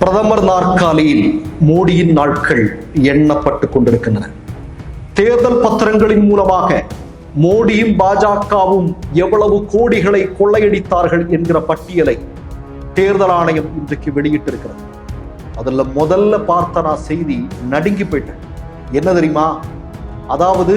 பிரதமர் நாற்காலியில் மோடியின் நாட்கள் எண்ணப்பட்டு கொண்டிருக்கின்றன. தேர்தல் பத்திரங்களின் மூலமாக மோடியும் பாஜகவும் எவ்வளவு கோடிகளை கொள்ளையடித்தார்கள் என்கிற பட்டியலை தேர்தல் ஆணையம் இன்றைக்கு வெளியிட்டிருக்கிறது. அதில் முதல்ல பார்த்த நான் செய்தி நடுங்கி போயிட்டேன். என்ன தெரியுமா? அதாவது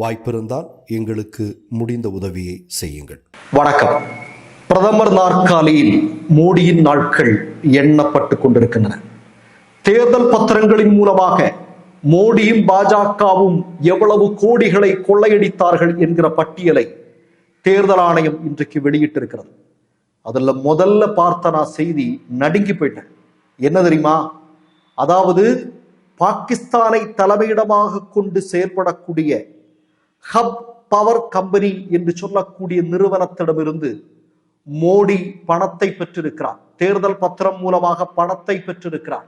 வாய்ப்பிருந்தால் எங்களுக்கு முடிந்த உதவியை செய்யுங்கள். வணக்கம். பிரதமர் நாற்காலியில் மோடியின் நாட்கள் எண்ணப்பட்டு கொண்டிருக்கின்றன. தேர்தல் பத்திரங்களின் மூலமாக மோடியும் பாஜகவும் எவ்வளவு கோடிகளை கொள்ளையடித்தார்கள் என்கிற பட்டியலை தேர்தல் ஆணையம் இன்றைக்கு வெளியிட்டிருக்கிறது. அதில் முதல்ல பார்த்த நான் செய்தி நடுங்கி போயிட்டேன். என்ன தெரியுமா? அதாவது பாகிஸ்தானை தலைமையிடமாக கொண்டு செயற்படக்கூடிய ஹப் பவர் கம்பெனி என்று சொல்லக்கூடிய நிறுவனத்திடமிருந்து மோடி பணத்தை பெற்றிருக்கிறார். தேர்தல் பத்திரம் மூலமாக பணத்தை பெற்றிருக்கிறார்.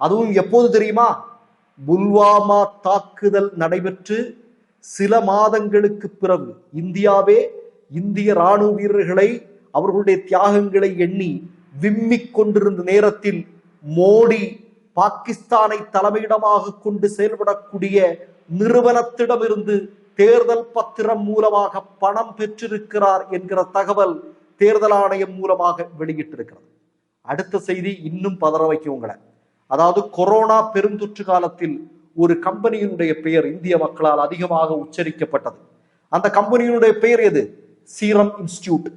அதுவும் எப்போது தெரியுமா? புல்வாமா தாக்குதல் நடைபெற்று சில மாதங்களுக்கு பிறகு இந்தியாவே இந்திய ராணுவ வீரர்களை அவர்களுடைய தியாகங்களை எண்ணி விம்மிக் கொண்டிருந்த நேரத்தில் மோடி பாகிஸ்தானை தலைமையிடமாக கொண்டு செயல்படக்கூடிய நிறுவனத்திடமிருந்து தேர்தல் பத்திரம் மூலமாக பணம் பெற்றிருக்கிறார் என்கிற தகவல் தேர்தல் ஆணையம் மூலமாக வெளியிட்டிருக்கிறது. அடுத்த செய்தி இன்னும் பதற வைக்கும் உங்களை. அதாவது கொரோனா பெருந்தொற்று காலத்தில் ஒரு கம்பெனியினுடைய பெயர் இந்திய மக்களால் அதிகமாக உச்சரிக்கப்பட்டது. அந்த கம்பெனியினுடைய பெயர் எது? Serum institute.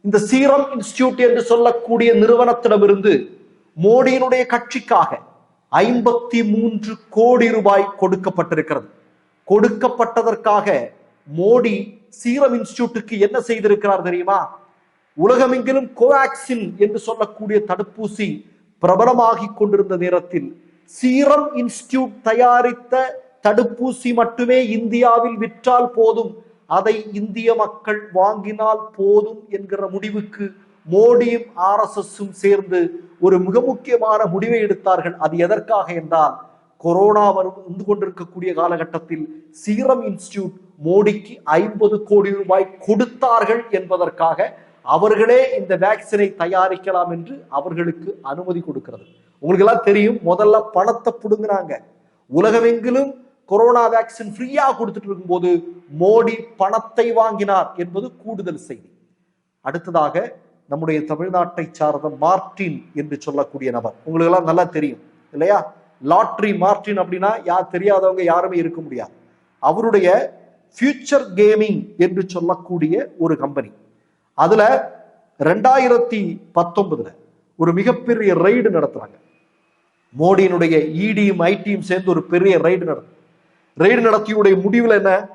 இந்த சீரம் இன்ஸ்டியூட் என்று சொல்லக்கூடிய நிறுவனத்திடமிருந்து மோடியினுடைய கட்சிக்காக ஐம்பத்தி மூன்று கோடி ரூபாய் கொடுக்கப்பட்டிருக்கிறது. கொடுக்கப்பட்டதற்காக மோடி சீரம் இன்ஸ்டியூட்டுக்கு என்ன செய்திருக்கிறார் தெரியுமா? உலகமெங்கிலும் கோவாக்சின் என்று சொல்லக்கூடிய தடுப்பூசி பிரபலமாகி கொண்டிருந்த நேரத்தில் சீரம் இன்ஸ்டியூட் தயாரித்த தடுப்பூசி மட்டுமே இந்தியாவில் விற்றால் போதும் அதை இந்திய மக்கள் வாங்கினால் போதும் என்கிற முடிவுக்கு மோடியும் ஆர்எஸ்எஸும் சேர்ந்து ஒரு மிக முக்கியமான முடிவை எடுத்தார்கள். அது எதற்காக என்றால் கொரோனா வரும் வந்து கொண்டிருக்கக்கூடிய காலகட்டத்தில் சீரம் இன்ஸ்டியூட் மோடிக்கு ஐம்பது கோடி ரூபாய் கொடுத்தார்கள் என்பதற்காக அவர்களே இந்த வேக்சினை தயாரிக்கலாம் என்று அவர்களுக்கு அனுமதி கொடுக்கிறது. உங்களுக்கு எல்லாம் தெரியும் முதல்ல பணத்தை புடுங்கினாங்க. உலகமெங்கிலும் கொரோனா வேக்சின் ஃப்ரீயா கொடுத்துட்டு இருக்கும்போது மோடி பணத்தை வாங்கினார் என்பது கூடுதல் செய்தி. அடுத்ததாக நம்முடைய தமிழ்நாட்டை சார்ந்த மார்டின் என்று சொல்லக்கூடிய நபர். உங்களுக்கு எல்லாம் நல்லா தெரியும் இல்லையா? லாட்ரி மார்டின் அப்படின்னா யார் தெரியாதவங்க யாருமே இருக்க முடியாது. அவருடைய ஃபியூச்சர் கேமிங் என்று சொல்லக்கூடிய ஒரு கம்பெனி. அதுல ரெண்டாயிரத்தி பத்தொன்பதுல ஒரு மிகப்பெரிய ரைடு நடத்துறாங்க. மோடியினுடைய இடியும் ஐடியும் சேர்ந்து ஒரு பெரிய ரைடு நடத்து ரைடு நடத்தியுடைய முடிவில் என்ன?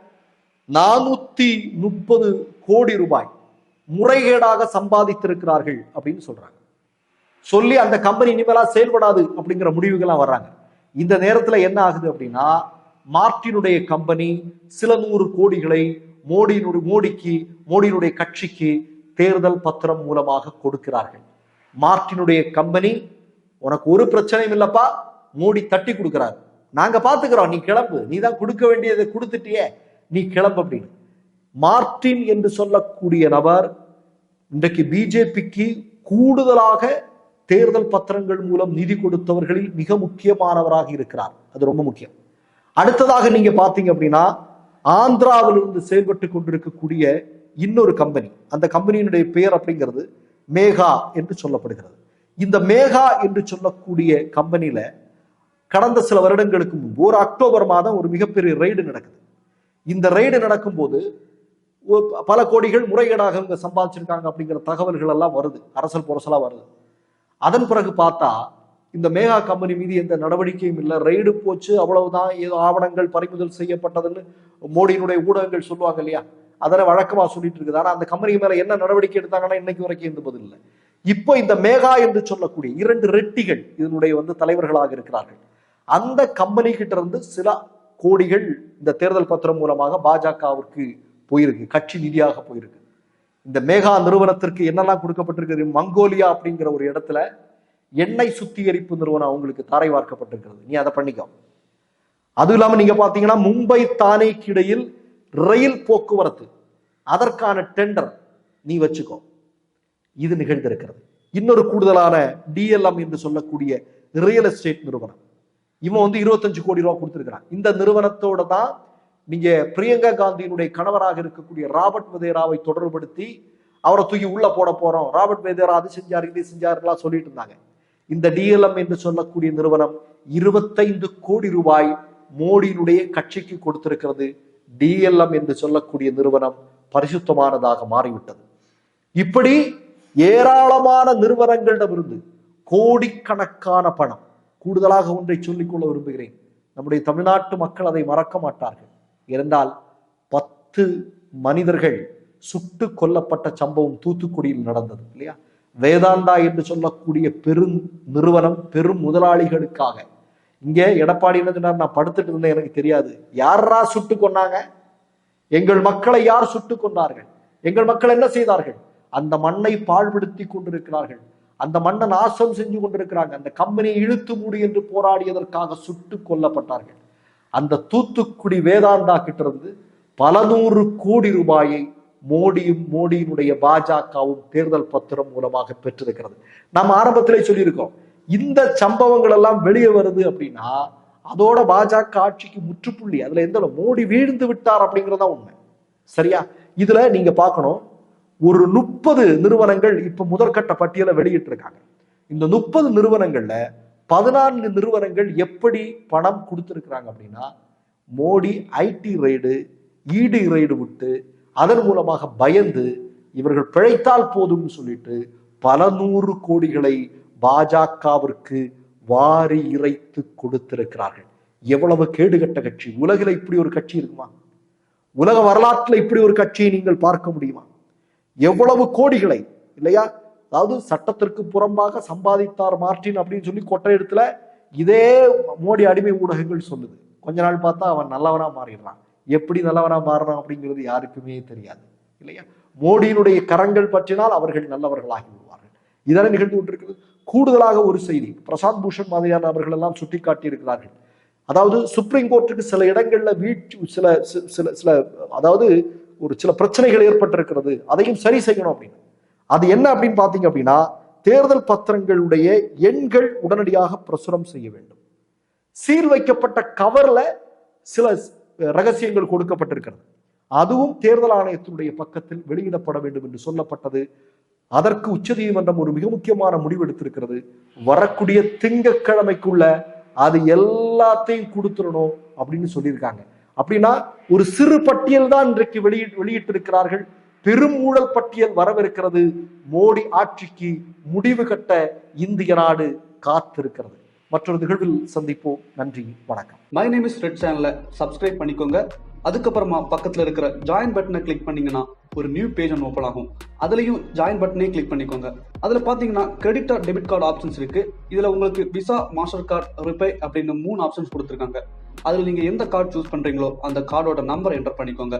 நானூத்தி முப்பது கோடி ரூபாய் முறைகேடாக சம்பாதித்திருக்கிறார்கள் அப்படின்னு சொல்றாங்க. சொல்லி அந்த கம்பெனி இனிமேலா செயல்படாது அப்படிங்கிற முடிவுகள்லாம் வர்றாங்க. இந்த நேரத்துல என்ன ஆகுது அப்படின்னா மார்டினுடைய கம்பெனி சில நூறு கோடிகளை மோடியினுடைய மோடிக்கு மோடியினுடைய கட்சிக்கு தேர்தல் பத்திரம் மூலமாக கொடுக்கிறார்கள். மார்டினுடைய கம்பெனி உனக்கு ஒரு பிரச்சனையும் இல்லப்பா மோடி தட்டி கொடுக்கிறார். நாங்க பாத்துக்கிறோம் நீ கிளம்பு. நீ தான் கொடுக்க வேண்டியதை கொடுத்துட்டியே நீ கிளம்பு அப்படின்னு. மார்டின் என்று சொல்லக்கூடிய நபர் இன்றைக்கு பிஜேபிக்கு கூடுதலாக தேர்தல் பத்திரங்கள் மூலம் நிதி கொடுத்தவர்களில் மிக முக்கியமானவராக இருக்கிறார். அது ரொம்ப முக்கியம். அடுத்ததாக நீங்க பாத்தீங்க அப்படின்னா ஆந்திராவிலிருந்து செயல்பட்டு கொண்டிருக்கக்கூடிய இன்னொரு கம்பெனி. அந்த கம்பெனியினுடைய பெயர் அப்படிங்கிறது மேகா என்று சொல்லப்படுகிறது. இந்த மேகா என்று சொல்லக்கூடிய கம்பெனியில கடந்த சில வருடங்களுக்கு முன்பு ஒரு அக்டோபர் மாதம் ஒரு மிகப்பெரிய ரைடு நடக்குது. இந்த ரைடு நடக்கும்போது ஒ- பல கோடிகள் முறைகேடாக இவங்க சம்பாதிச்சிருக்காங்க அப்படிங்கிற தகவல்கள் எல்லாம் வருது. அரசல் புரசலா வருது. அதன் பிறகு பார்த்தா இந்த மேகா கம்பெனி மீது எந்த நடவடிக்கையும் இல்லை. ரெய்டு போச்சு அவ்வளவுதான் ஏதோ ஆவணங்கள் பறிமுதல் செய்யப்பட்டதுன்னு மோடியினுடைய ஊடகங்கள் சொல்லுவாங்க இல்லையா? அதெல்லாம் வழக்கமா சொல்லிட்டு இருக்குது. ஆனா அந்த கம்பெனி மேல என்ன நடவடிக்கை எடுத்தாங்கன்னா இன்னைக்கு வரைக்கும் எந்த பதில் இல்லை. இப்போ இந்த மேகா என்று சொல்லக்கூடிய இரண்டு ரெட்டிகள் இதனுடைய வந்து தலைவர்களாக இருக்கிறார்கள். அந்த கம்பெனி கிட்ட இருந்து சில கோடிகள் இந்த தேர்தல் பத்திரம் மூலமாக பாஜகவிற்கு போயிருக்கு கட்சி நிதியாக போயிருக்கு. இந்த மேகா நிறுவனத்திற்கு என்னெல்லாம் கொடுக்கப்பட்டிருக்கிறது? மங்கோலியா அப்படிங்கிற ஒரு இடத்துல எண்ணெய் சுத்திகரிப்பு நிறுவனம் அவங்களுக்கு தாரை வார்க்கப்பட்டிருக்கிறது. நீ அதை பண்ணிக்கோ. அதுவும் இல்லாம நீங்க பாத்தீங்கன்னா மும்பை தானேக்கு இடையில் ரயில் போக்குவரத்து. அதற்கான டெண்டர் நீ வச்சுக்கோ. இது நிகழ்ந்திருக்கிறது. இன்னொரு கூடுதலான டிஎல்எம் என்று சொல்லக்கூடிய ரியல் எஸ்டேட் நிறுவனம். இவன் வந்து இருபத்தஞ்சு கோடி ரூபா கொடுத்துருக்கிறான். இந்த நிறுவனத்தோட தான் நீங்க பிரியங்கா காந்தியினுடைய கணவராக இருக்கக்கூடிய ராபர்ட் வதேராவை தொடர்புபடுத்தி அவரை தூக்கி உள்ள போட போறோம். ராபர்ட் வதேரா அது செஞ்சார் இது செஞ்சாருலாம் சொல்லிட்டு இருந்தாங்க. இந்த டிஎல்எம் என்று சொல்லக்கூடிய நிறுவனம் இருபத்தைந்து கோடி ரூபாய் மோடியினுடைய கட்சிக்கு கொடுத்திருக்கிறது. டிஎல்எம் என்று சொல்லக்கூடிய நிறுவனம் பரிசுத்தமானதாக மாறிவிட்டது. இப்படி ஏராளமான நிறுவனங்களிடமிருந்து கோடிக்கணக்கான பணம் கூடுதலாக ஒன்றை சொல்லிக்கொள்ள விரும்புகிறேன். நம்முடைய தமிழ்நாட்டு மக்கள் அதை மறக்க மாட்டார்கள். இருந்தால் பத்து மனிதர்கள் சுட்டு கொல்லப்பட்ட சம்பவம் தூத்துக்குடியில் நடந்தது இல்லையா? வேதாந்தா என்று சொல்லக்கூடிய பெரும் நிறுவனம் பெரும் முதலாளிகளுக்காக. இங்கே எடப்பாடி என்ன சொன்னார்? நான் படுத்துட்டு இருந்தேன் எனக்கு தெரியாது. யாரா சுட்டு கொன்னாங்க? எங்கள் மக்களை யார் சுட்டு கொண்டார்கள் எங்கள் மக்கள் என்ன செய்தார்கள்? அந்த மண்ணை பாழ்படுத்தி கொண்டிருக்கிறார்கள். அந்த மண்ணை நாசம் செஞ்சு கொண்டிருக்கிறாங்க. அந்த கம்பெனியை இழுத்து மூடி என்று போராடியதற்காக சுட்டு கொல்லப்பட்டார்கள். அந்த தூத்துக்குடி வேதாந்தா கிட்ட இருந்து பல நூறு கோடி ரூபாயை மோடியும் மோடியினுடைய பாஜகவும் தேர்தல் பத்திரம் மூலமாக பெற்றிருக்கிறது. நம்ம ஆரம்பத்திலே சொல்லியிருக்கோம் இந்த சம்பவங்கள் எல்லாம் வெளியே வருது அப்படின்னா அதோட பாஜக ஆட்சிக்கு முற்றுப்புள்ளி அதுல எந்த மோடி வீழ்ந்து விட்டார் அப்படிங்கறதா உண்மை. சரியா? இதுல நீங்க பார்க்கணும் ஒரு முப்பது நிறுவனங்கள் இப்ப முதற்கட்ட பட்டியலை வெளியிட்டிருக்காங்க. இந்த முப்பது நிறுவனங்கள்ல பதினான்கு நிறுவனங்கள் எப்படி பணம் கொடுத்துருக்குறாங்க அப்படின்னா Modi IT raid ED raid விட்டு அதன் மூலமாக பயந்து இவர்கள் பிழைத்தால் போதும்னு சொல்லிட்டு பல நூறு கோடிகளை பாஜகவிற்கு வாரி இறைத்து கொடுத்திருக்கிறார்கள். எவ்வளவு கேடுகட்ட கட்சி? உலகில் இப்படி ஒரு கட்சி இருக்குமா? உலக வரலாற்றில் இப்படி ஒரு கட்சியை நீங்கள் பார்க்க முடியுமா? எவ்வளவு கோடிகளை இல்லையா? அதாவது சட்டத்திற்கு புறம்பாக சம்பாதித்தார் மார்டின் அப்படின்னு சொல்லி கொட்டை இதே மோடி அடிமை ஊடகங்கள் சொல்லுது. கொஞ்ச நாள் பார்த்தா அவன் நல்லவனா மாறிடுறான். எப்படி நல்லவனா மாறுறான் அப்படிங்கிறது யாருக்குமே தெரியாது. இல்லையா? மோடியினுடைய கரங்கள் பற்றினால் அவர்கள் நல்லவர்களாகி விடுவார்கள். இதெல்லாம் நிகழ்ந்து கொண்டிருக்கிறது. கூடுதலாக ஒரு செய்தி. பிரசாந்த் பூஷன் மாதிரியான அவர்கள் எல்லாம் சுட்டிக்காட்டி இருக்கிறார்கள் அதாவது சுப்ரீம் கோர்ட்டுக்கு சில இடங்கள்ல வீட்டு சில சில சில அதாவது ஒரு சில பிரச்சனைகள் ஏற்பட்டிருக்கிறது. அதையும் சரி செய்யணும் அப்படின்னு. அது என்ன அப்படின்னு பார்த்தீங்க அப்படின்னா தேர்தல் பத்திரங்களுடைய எண்கள் உடனடியாக பிரசுரம் செய்ய வேண்டும். சீல் வைக்கப்பட்ட கவர்ல சில ரகசியங்கள் கொடுக்கப்பட்டிருக்கிறது. அதுவும் தேர்தல் ஆணையத்தினுடைய பக்கத்தில் வெளியிடப்பட வேண்டும் என்று சொல்லப்பட்டது. அதற்கு உச்சநீதிமன்றம் ஒரு மிக முக்கியமான முடிவு எடுத்திருக்கிறது. வரக்கூடிய திங்கட்கிழமைக்குள்ள அது எல்லாத்தையும் கொடுத்துடணும் அப்படின்னு சொல்லியிருக்காங்க. அப்படின்னா ஒரு சிறு பட்டியல் தான் இன்றைக்கு வெளியிட்டு வெளியிட்டிருக்கிறார்கள். பெரும் ஊழல் பட்டியல் வரவிருக்கிறது. மோடி ஆட்சிக்கு முடிவு கட்ட இந்திய நாடு காத்திருக்கிறது. மற்றொரு நிகழ்வில் சந்திப்போம். நன்றி வணக்கம். மை நேம் இஸ் ரெட் சேனலை சப்ஸ்கிரைப் பண்ணிக்கோங்க. அதுக்கப்புறமா பக்கத்தில் இருக்கிற ஜாயின் பட்டனை கிளிக் பண்ணீங்கன்னா ஒரு நியூ பேஜ் ஒன்று ஓப்பன் ஆகும். அதுலயும் ஜாயின் பட்டனே கிளிக் பண்ணிக்கோங்க. அதில் பார்த்தீங்கன்னா credit or debit card options இருக்கு. இதில் உங்களுக்கு விசா மாஸ்டர் கார்டு ரிப்பே அப்படின்னு மூணு ஆப்ஷன்ஸ் கொடுத்துருக்காங்க. அதில் நீங்கள் எந்த கார்டு சூஸ் பண்ணுறீங்களோ அந்த கார்டோட நம்பர் என்டர் பண்ணிக்கோங்க.